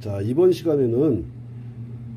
자, 이번 시간에는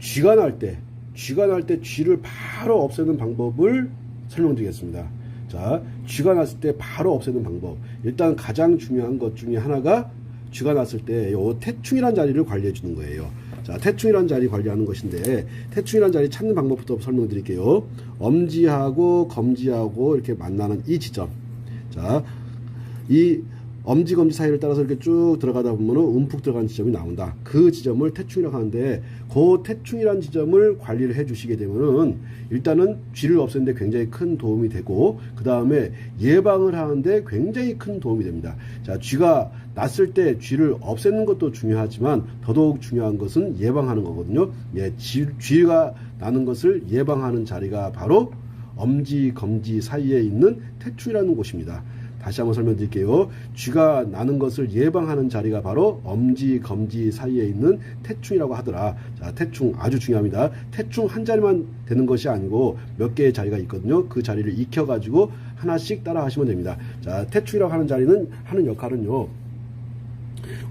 쥐가 날 때, 쥐가 날 때 쥐를 바로 없애는 방법을 설명드리겠습니다. 자, 쥐가 났을 때 바로 없애는 방법. 일단 가장 중요한 것 중에 하나가 쥐가 났을 때 요 태충이란 자리를 관리해 주는 거예요. 자, 태충이란 자리 관리하는 것인데 태충이란 자리 찾는 방법부터 설명드릴게요. 엄지하고 검지하고 이렇게 만나는 이 지점. 자, 이 엄지 검지 사이를 따라서 이렇게 쭉 들어가다 보면은 움푹 들어가는 지점이 나온다. 그 지점을 태충이라고 하는데 그 태충이란 지점을 관리를 해 주시게 되면은 일단은 쥐를 없애는데 굉장히 큰 도움이 되고 그 다음에 예방을 하는데 굉장히 큰 도움이 됩니다. 자, 쥐가 났을 때 쥐를 없애는 것도 중요하지만 더더욱 중요한 것은 예방하는 거거든요. 예, 쥐, 쥐가 나는 것을 예방하는 자리가 바로 엄지 검지 사이에 있는 태충이라는 곳입니다. 다시 한번 설명드릴게요. 쥐가 나는 것을 예방하는 자리가 바로 엄지, 검지 사이에 있는 태충이라고 하더라. 자, 태충 아주 중요합니다. 태충 한 자리만 되는 것이 아니고 몇 개의 자리가 있거든요. 그 자리를 익혀가지고 하나씩 따라 하시면 됩니다. 자, 태충이라고 하는 자리는 하는 역할은요.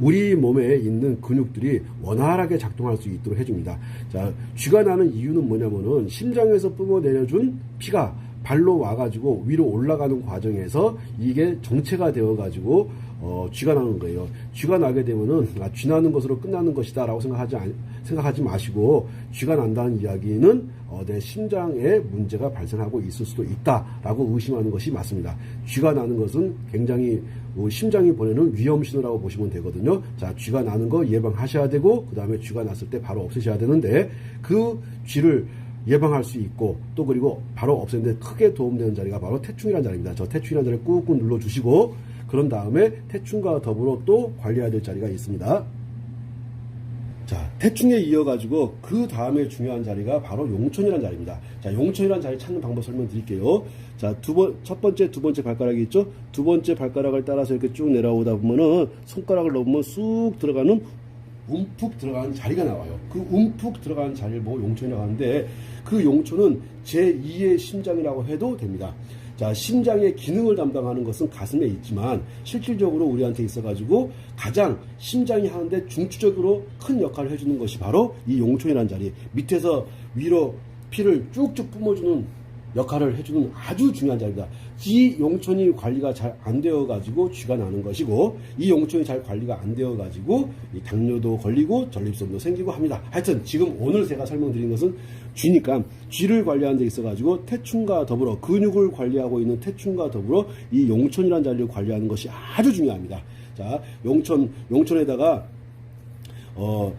우리 몸에 있는 근육들이 원활하게 작동할 수 있도록 해줍니다. 자, 쥐가 나는 이유는 뭐냐면은 심장에서 뿜어내려준 피가 발로 와가지고 위로 올라가는 과정에서 이게 정체가 되어가지고 어, 쥐가 나는 거예요. 쥐가 나게 되면은 아, 쥐 나는 것으로 끝나는 것이다라고 생각하지 안- 생각하지 마시고 쥐가 난다는 이야기는 어, 내 심장에 문제가 발생하고 있을 수도 있다라고 의심하는 것이 맞습니다. 쥐가 나는 것은 굉장히 어, 심장이 보내는 위험 신호라고 보시면 되거든요. 자, 쥐가 나는 거 예방하셔야 되고 그 다음에 쥐가 났을 때 바로 없애셔야 되는데 그 쥐를 예방할 수 있고 또 그리고 바로 없애는데 크게 도움되는 자리가 바로 태충이라는 자리입니다. 저 태충이라는 자리를 꾹꾹 눌러주시고 그런 다음에 태충과 더불어 또 관리해야 될 자리가 있습니다. 자, 태충에 이어가지고 그 다음에 중요한 자리가 바로 용천이라는 자리입니다. 자, 용천이라는 자리 찾는 방법 설명드릴게요. 자, 두 번, 첫 번째, 두 번째 발가락이 있죠? 두 번째 발가락을 따라서 이렇게 쭉 내려오다 보면은 손가락을 넣으면 쑥 들어가는 움푹 들어가는 자리가 나와요. 그 움푹 들어가는 자리를 보고 용천이라고 하는데 그 용천은 제2의 심장이라고 해도 됩니다. 자, 심장의 기능을 담당하는 것은 가슴에 있지만 실질적으로 우리한테 있어가지고 가장 심장이 하는데 중추적으로 큰 역할을 해주는 것이 바로 이 용천이라는 자리. 밑에서 위로 피를 쭉쭉 뿜어주는 역할을 해주는 아주 중요한 자리입니다. 이 용천이 관리가 잘 안 되어가지고 쥐가 나는 것이고 이 용천이 잘 관리가 안 되어가지고 이 당뇨도 걸리고 전립선도 생기고 합니다. 하여튼 지금 오늘 제가 설명드린 것은 쥐니까 쥐를 관리하는 데 있어가지고 태충과 더불어 근육을 관리하고 있는 태충과 더불어 이 용천이라는 자리를 관리하는 것이 아주 중요합니다. 자, 용천 용천에다가 어,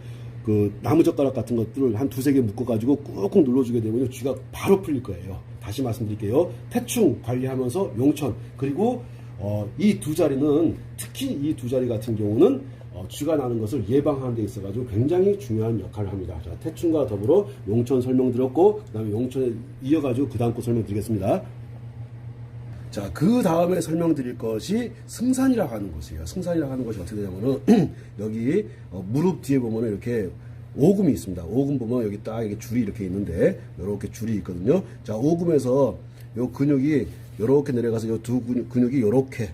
그 나무젓가락 같은 것들을 한 두세 개 묶어가지고 꾹꾹 눌러주게 되면 쥐가 바로 풀릴 거예요. 다시 말씀드릴게요. 태충 관리하면서 용천 그리고 어, 이 두 자리는 특히 이 두 자리 같은 경우는 어, 쥐가 나는 것을 예방하는 데 있어가지고 굉장히 중요한 역할을 합니다. 자, 태충과 더불어 용천 설명드렸고 그 다음에 용천에 이어가지고 그 다음 거 설명드리겠습니다. 자, 그 다음에 설명드릴 것이 승산이라고 하는 것이에요. 승산이라고 하는 것이 어떻게 되냐면은, 여기, 어, 무릎 뒤에 보면은 이렇게 오금이 있습니다. 오금 보면 여기 딱 이게 줄이 이렇게 있는데, 이렇게 줄이 있거든요. 자, 오금에서 요 근육이 요렇게 내려가서 요 두 근육이 요렇게,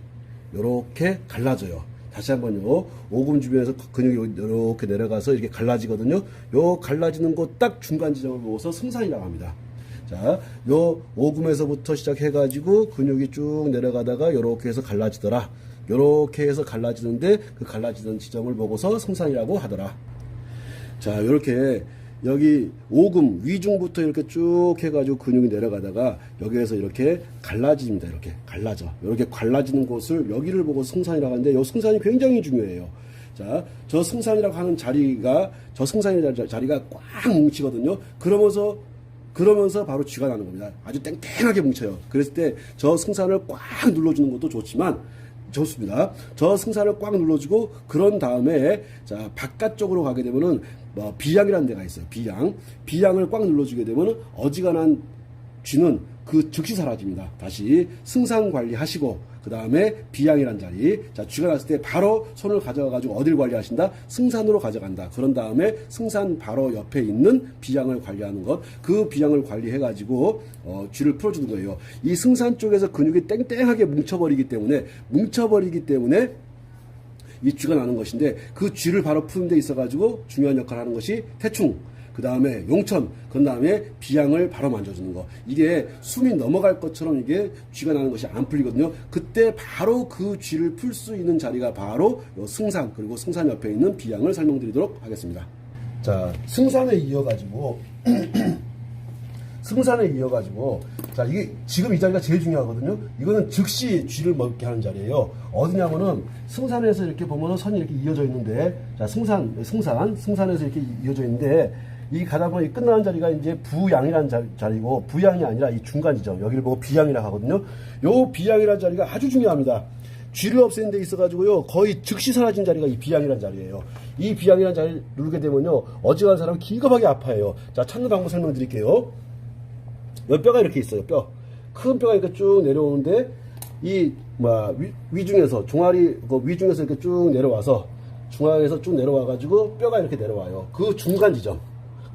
요렇게 갈라져요. 다시 한번요. 오금 주변에서 그 근육이 이렇게 내려가서 이렇게 갈라지거든요. 요 갈라지는 곳 딱 중간 지점을 보고서 승산이라고 합니다. 자, 요 오금에서부터 시작해가지고 근육이 쭉 내려가다가 요렇게 해서 갈라지더라. 요렇게 해서 갈라지는데 그 갈라지는 지점을 보고서 승산이라고 하더라. 자, 요렇게 여기 오금 위중부터 이렇게 쭉 해가지고 근육이 내려가다가 여기에서 이렇게 갈라집니다. 이렇게 갈라져. 이렇게 갈라지는 곳을 여기를 보고 승산이라고 하는데 요 승산이 굉장히 중요해요. 자, 저 승산이라고 하는 자리가 저 승산이라는 자리가 꽉 뭉치거든요. 그러면서 그러면서 바로 쥐가 나는 겁니다. 아주 땡땡하게 뭉쳐요. 그랬을 때 저 승산을 꽉 눌러주는 것도 좋지만 좋습니다. 저 승산을 꽉 눌러주고 그런 다음에 자 바깥쪽으로 가게 되면은 뭐 비양이라는 데가 있어요. 비양, 비양을 꽉 눌러주게 되면은 어지간한 쥐는 그 즉시 사라집니다. 다시 승산 관리하시고 그 다음에 비양이란 자리. 자 쥐가 났을 때 바로 손을 가져가가지고 어딜 관리하신다? 승산으로 가져간다. 그런 다음에 승산 바로 옆에 있는 비양을 관리하는 것. 그 비양을 관리해가지고 어, 쥐를 풀어주는 거예요. 이 승산 쪽에서 근육이 땡땡하게 뭉쳐버리기 때문에 뭉쳐버리기 때문에 이 쥐가 나는 것인데 그 쥐를 바로 푸는 데 있어가지고 중요한 역할을 하는 것이 태충. 그 다음에 용천, 그 다음에 비양을 바로 만져주는 거. 이게 숨이 넘어갈 것처럼 이게 쥐가 나는 것이 안 풀리거든요. 그때 바로 그 쥐를 풀 수 있는 자리가 바로 요 승산, 그리고 승산 옆에 있는 비양을 설명드리도록 하겠습니다. 자, 승산에 이어가지고, 승산에 이어가지고, 자, 이게 지금 이 자리가 제일 중요하거든요. 이거는 즉시 쥐를 먹게 하는 자리예요. 어디냐면은 승산에서 이렇게 보면은 선이 이렇게 이어져 있는데, 자, 승산, 승산, 승산에서 이렇게 이어져 있는데, 이 가다 보니 끝나는 자리가 이제 부양이라는 자, 자리 고, 부양이 아니라 이 중간 지점, 여기를 보고 비양이라 하거든요. 요 비양이라는 자리가 아주 중요합니다. 쥐를 없애는 데 있어가지고요, 거의 즉시 사라진 자리가 이 비양이라는 자리예요. 이 비양이라는 자리를 누르게 되면요, 어지간한 사람은 기겁하게 아파해요. 자, 찾는 방법 설명드릴게요. 요 뼈가 이렇게 있어요, 뼈. 큰 뼈가 이렇게 쭉 내려오는데, 이, 뭐, 위, 위중에서, 종아리, 그 위중에서 이렇게 쭉 내려와서, 중앙에서 쭉 내려와 가지고 뼈가 이렇게 내려와요. 그 중간 지점.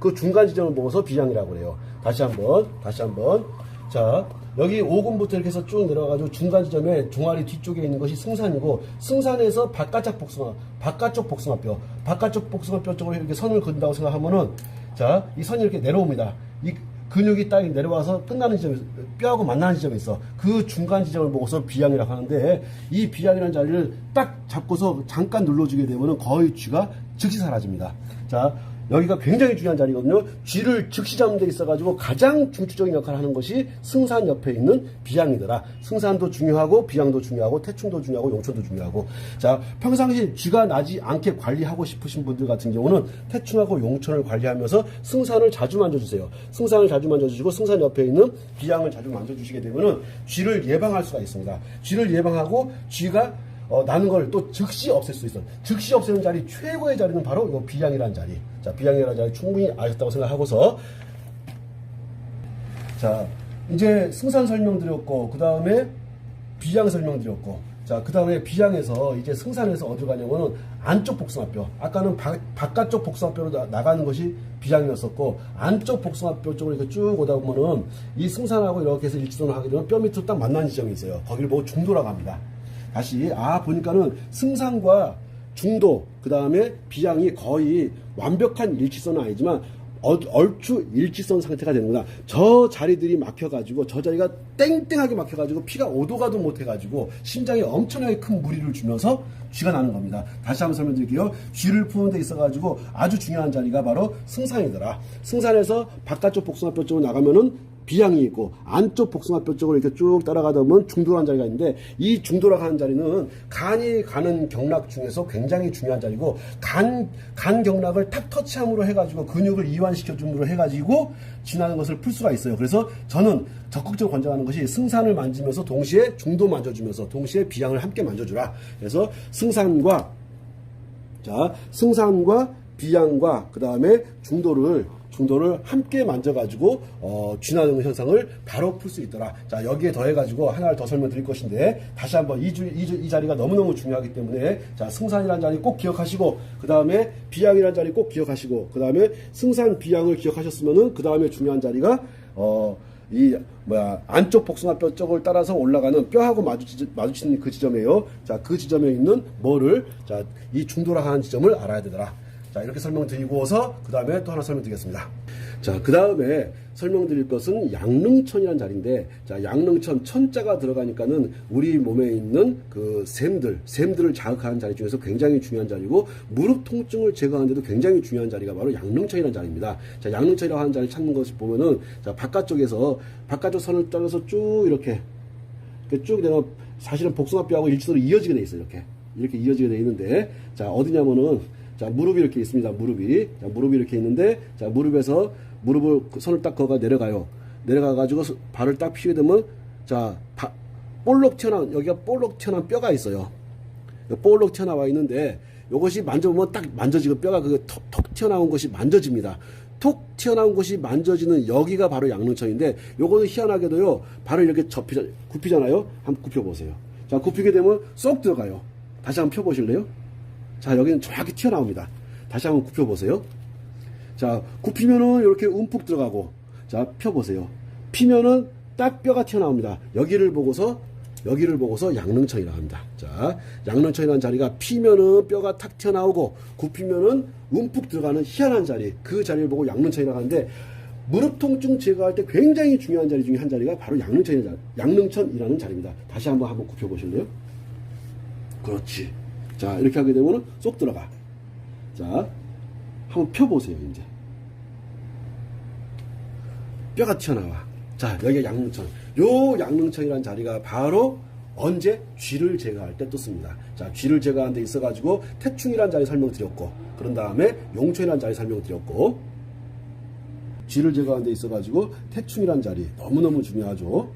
그 중간 지점을 보고서 비양이라고 그래요. 다시 한 번, 다시 한 번. 자, 여기 5군부터 이렇게 해서 쭉 내려가지고 중간 지점에 종아리 뒤쪽에 있는 것이 승산이고, 승산에서 바깥쪽 복숭아, 바깥쪽 복숭아뼈, 바깥쪽 복숭아뼈 쪽으로 이렇게 선을 그린다고 생각하면은, 자, 이 선이 이렇게 내려옵니다. 이 근육이 딱 내려와서 끝나는 지점이 뼈하고 만나는 지점이 있어. 그 중간 지점을 보고서 비양이라고 하는데 이 비양이라는 자리를 딱 잡고서 잠깐 눌러주게 되면은 거의 쥐가 즉시 사라집니다. 자. 여기가 굉장히 중요한 자리거든요. 쥐를 즉시 잡는 데 있어가지고 가장 중추적인 역할을 하는 것이 승산 옆에 있는 비양이더라. 승산도 중요하고 비양도 중요하고 태충도 중요하고 용천도 중요하고. 자 평상시 쥐가 나지 않게 관리하고 싶으신 분들 같은 경우는 태충하고 용천을 관리하면서 승산을 자주 만져주세요. 승산을 자주 만져주시고 승산 옆에 있는 비양을 자주 만져주시게 되면은 쥐를 예방할 수가 있습니다. 쥐를 예방하고 쥐가 어, 나는 걸 또 즉시 없앨 수 있어. 즉시 없애는 자리 최고의 자리는 바로 이 비양이라는 자리. 자, 비양이라는 자리 충분히 아셨다고 생각하고서 자, 이제 승산 설명드렸고 그 다음에 비양 설명드렸고 자, 그 다음에 비양에서 이제 승산에서 어디로 가냐면은 안쪽 복숭아뼈. 아까는 바, 바깥쪽 복숭아뼈로 나, 나가는 것이 비양이었었고 안쪽 복숭아뼈 쪽으로 이렇게 쭉 오다 보면은 이 승산하고 이렇게 해서 일치선을 하게 되면 뼈 밑으로 딱 만나는 지점이 있어요. 거기를 보고 중도라고 합니다. 다시 아 보니까는 승산과 중도 그 다음에 비양이 거의 완벽한 일치선은 아니지만 어- 얼추 일치선 상태가 되는구나. 저 자리들이 막혀가지고 저 자리가 땡땡하게 막혀가지고 피가 오도 가도 못해가지고 심장에 엄청나게 큰 무리를 주면서 쥐가 나는 겁니다. 다시 한번 설명드릴게요. 쥐를 푸는 데 있어가지고 아주 중요한 자리가 바로 승산이더라. 승산에서 바깥쪽 복숭아뼈 쪽으로 나가면은 비양이 있고 안쪽 복숭아뼈 쪽으로 이렇게 쭉 따라가다 보면 중도라는 자리가 있는데 이 중도라고 하는 자리는 간이 가는 경락 중에서 굉장히 중요한 자리고 간, 간 경락을 탁 터치함으로 해가지고 근육을 이완시켜줌으로 해가지고 지나는 것을 풀 수가 있어요. 그래서 저는 적극적으로 권장하는 것이 승산을 만지면서 동시에 중도 만져주면서 동시에 비양을 함께 만져주라. 그래서 승산과 자, 승산과 비양과 그 다음에 중도를 중도를 함께 만져가지고 어, 쥐나는 현상을 바로 풀 수 있더라. 자 여기에 더해가지고 하나를 더 설명드릴 것인데 다시 한번 이, 주, 이, 주- 이 자리가 너무너무 중요하기 때문에 자 승산이라는 자리 꼭 기억하시고 그 다음에 비양이라는 자리 꼭 기억하시고 그 다음에 승산 비양을 기억하셨으면은 그 다음에 중요한 자리가 어, 이 뭐야 안쪽 복숭아 뼈 쪽을 따라서 올라가는 뼈하고 마주치, 마주치는 그 지점이에요. 자 그 지점에 있는 뭐를 자이 중도라 하는 지점을 알아야 되더라. 자 이렇게 설명드리고서 그 다음에 또 하나 설명드리겠습니다. 자 그 다음에 설명드릴 것은 양릉천이라는 자리인데 자 양릉천 천자가 들어가니까는 우리 몸에 있는 그 샘들 샘들을 자극하는 자리 중에서 굉장히 중요한 자리고 무릎 통증을 제거하는데도 굉장히 중요한 자리가 바로 양릉천이라는 자리입니다. 자 양릉천이라고 하는 자리 찾는 것을 보면은 자 바깥쪽에서 바깥쪽 선을 따라서 쭉 이렇게 쭉 내가 사실은 복숭아뼈하고 일치도로 이어지게 돼 있어요. 이렇게 이렇게 이어지게 돼 있는데 자 어디냐면은 자 무릎이 이렇게 있습니다. 무릎이 자 무릎이 이렇게 있는데 자 무릎에서 무릎을 그 손을 딱 거가 내려가요. 내려가 가지고 발을 딱 피게 되면 자 바- 볼록 튀어나온 여기가 볼록 튀어나온 뼈가 있어요. 볼록 튀어나와 있는데 이것이 만져보면 딱 만져지고 뼈가 그 톡, 톡 튀어나온 것이 만져집니다. 톡 튀어나온 것이 만져지는 여기가 바로 양릉천인데 요거는 희한하게도요 발을 이렇게 접히자 굽히잖아요. 한번 굽혀보세요. 자 굽히게 되면 쏙 들어가요. 다시 한번 펴보실래요? 자 여기는 정확히 튀어나옵니다. 다시 한번 굽혀보세요. 자 굽히면은 이렇게 움푹 들어가고 자 펴보세요. 피면은 딱 뼈가 튀어나옵니다. 여기를 보고서 여기를 보고서 양릉천이라고 합니다. 자, 양릉천이라는 자리가 피면은 뼈가 탁 튀어나오고 굽히면은 움푹 들어가는 희한한 자리. 그 자리를 보고 양릉천이라고 하는데 무릎 통증 제거할 때 굉장히 중요한 자리 중에 한 자리가 바로 양릉천이 양릉천이라는 자리입니다. 다시 한번 한번 굽혀 보실래요? 그렇지. 자, 이렇게 하게 되면 쏙 들어가. 자, 한번 펴보세요, 이제. 뼈가 튀어나와. 자, 여기가 양릉천. 요 양릉천이라는 자리가 바로 언제 쥐를 제거할 때 떴습니다. 자, 쥐를 제거하는 데 있어가지고 태충이라는 자리 설명드렸고, 그런 다음에 용천이라는 자리 설명드렸고, 쥐를 제거하는 데 있어가지고 태충이라는 자리 너무너무 중요하죠.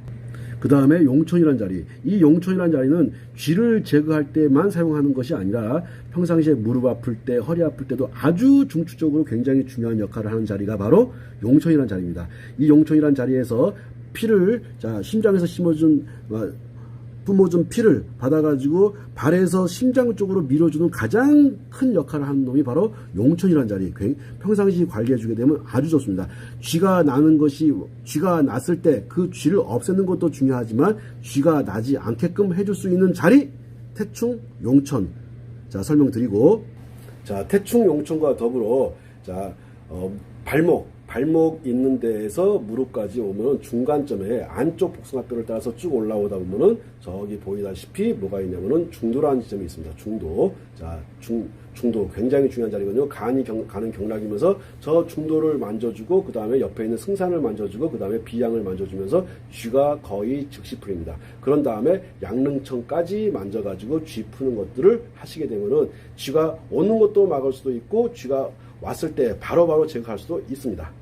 그 다음에 용천이라는 자리. 이 용천이라는 자리는 쥐를 제거할 때만 사용하는 것이 아니라 평상시에 무릎 아플 때, 허리 아플 때도 아주 중추적으로 굉장히 중요한 역할을 하는 자리가 바로 용천이라는 자리입니다. 이 용천이라는 자리에서 피를 자 심장에서 심어준 어, 뿜어준 피를 받아가지고 발에서 심장 쪽으로 밀어주는 가장 큰 역할을 하는 놈이 바로 용천이라는 자리. 굉- 평상시 관리해주게 되면 아주 좋습니다. 쥐가 나는 것이 쥐가 났을 때 그 쥐를 없애는 것도 중요하지만 쥐가 나지 않게끔 해줄 수 있는 자리 태충 용천. 자 설명드리고 자 태충 용천과 더불어 자 어, 발목 발목 있는 데에서 무릎까지 오면 중간점에 안쪽 복숭아뼈를 따라서 쭉 올라오다 보면은 저기 보이다시피 뭐가 있냐면은 중도라는 지점이 있습니다. 중도. 자, 중, 중도 굉장히 중요한 자리거든요. 간이 경, 가는 경락이면서 저 중도를 만져주고 그 다음에 옆에 있는 승산을 만져주고 그 다음에 비양을 만져주면서 쥐가 거의 즉시 풀립니다. 그런 다음에 양릉천까지 만져가지고 쥐 푸는 것들을 하시게 되면은 쥐가 오는 것도 막을 수도 있고 쥐가 왔을 때 바로바로 제거할 수도 있습니다.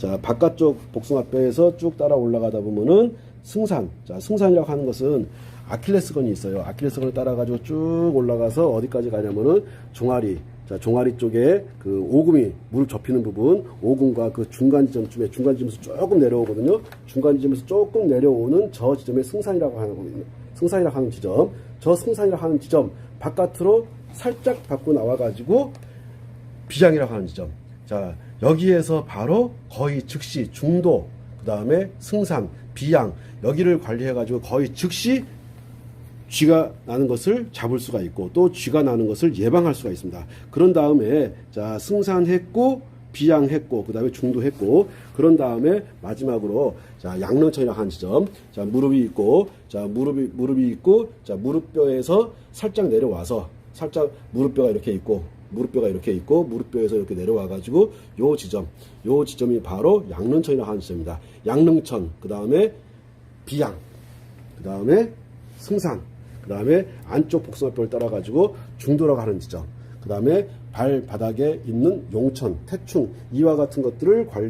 자, 바깥쪽 복숭아뼈에서 쭉 따라 올라가다 보면은 승산. 자, 승산이라고 하는 것은 아킬레스건이 있어요. 아킬레스건을 따라 가지고 쭉 올라가서 어디까지 가냐면은 종아리. 자, 종아리 쪽에 그 오금이 무릎 접히는 부분, 오금과 그 중간 지점쯤에 중간 지점에서 조금 내려오거든요. 중간 지점에서 조금 내려오는 저 지점에 승산이라고 하는 거거든요. 승산이라고 하는 지점. 저 승산이라고 하는 지점 바깥으로 살짝 밖으로 나와 가지고 비장이라고 하는 지점. 자, 여기에서 바로 거의 즉시 중도, 그 다음에 승산, 비양, 여기를 관리해가지고 거의 즉시 쥐가 나는 것을 잡을 수가 있고 또 쥐가 나는 것을 예방할 수가 있습니다. 그런 다음에 자 승산했고 비양했고 그 다음에 중도했고 그런 다음에 마지막으로 자 양릉천이라고 하는 지점 자 무릎이 있고 자 무릎이 무릎이 있고 자 무릎뼈에서 살짝 내려와서 살짝 무릎뼈가 이렇게 있고 무릎뼈가 이렇게 있고 무릎뼈에서 이렇게 내려와 가지고 요 지점 요 지점이 바로 양릉천이라고 하는 지점입니다. 양릉천 그 다음에 비양 그 다음에 승산, 그 다음에 안쪽 복숭아뼈를 따라 가지고 중도라고 하는 지점, 그 다음에 발바닥에 있는 용천, 태충, 이와 같은 것들을 관리